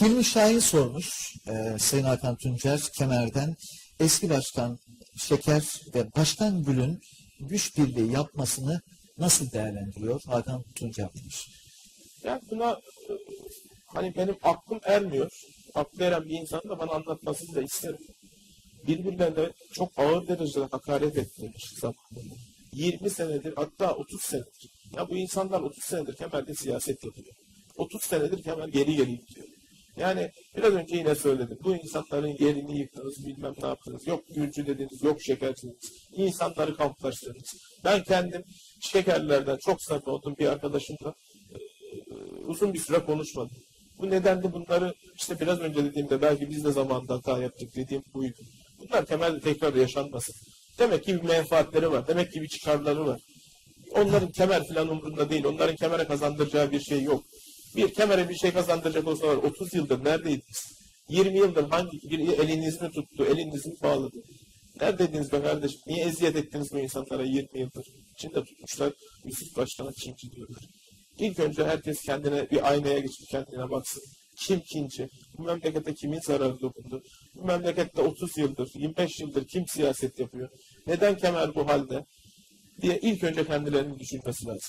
Hilmi Şahin sormuş e, Sayın Hakan Tuncer Kemer'den eski başkan Şeker ve Başkan Gül'ün güç birliği yapmasını nasıl değerlendiriyor? Hakan Tuncer demiş. Yani buna e, hani benim aklım ermiyor. Aklı eren bir insan da bana anlatmasını da isterim. Birbirlerine çok ağır derecede hakaret ettirmiş zamanında. 20 senedir hatta 30 senedir. Ya bu insanlar 30 senedir Kemal'de siyaset yapıyor. 30 senedir Kemal geri geri gidiyor. Yani biraz önce yine söyledim. Bu insanların yerini yıktınız, bilmem ne yaptınız. Yok gülcü dediniz, yok şekerciniz. İnsanları kamplaştırdınız. Ben kendim şekerlerden çok samimi olduğum bir arkadaşımla uzun bir süre konuşmadım. Bu nedenle bunları işte biraz önce dediğimde belki biz de zamanında hata yaptık dediğim buydu. Bunlar temelde tekrar yaşanmasın. Demek ki bir menfaatleri var. Demek ki bir çıkarları var. Onların kemer falan umurunda değil. Onların kemere kazandıracağı bir şey yok. Bir kemere bir şey kazandıracak olsalar 30 yıldır neredeydiniz? 20 yıldır hangi biri elinizi mi tuttu, elinizi mi bağladı? Neredeydiniz be kardeşim? Niye eziyet ettiniz bu insanlara 20 yıldır? İçinde tutmuşlar, Yusuf Başkan'a çimci diyorlar. İlk önce herkes kendine bir aynaya geçip kendine baksın. Kim kinci? Bu memlekete kimin zararı dokundu? Bu memlekette 30 yıldır, 25 yıldır kim siyaset yapıyor? Neden Kemal bu halde? diye ilk önce kendilerinin düşünmesi lazım.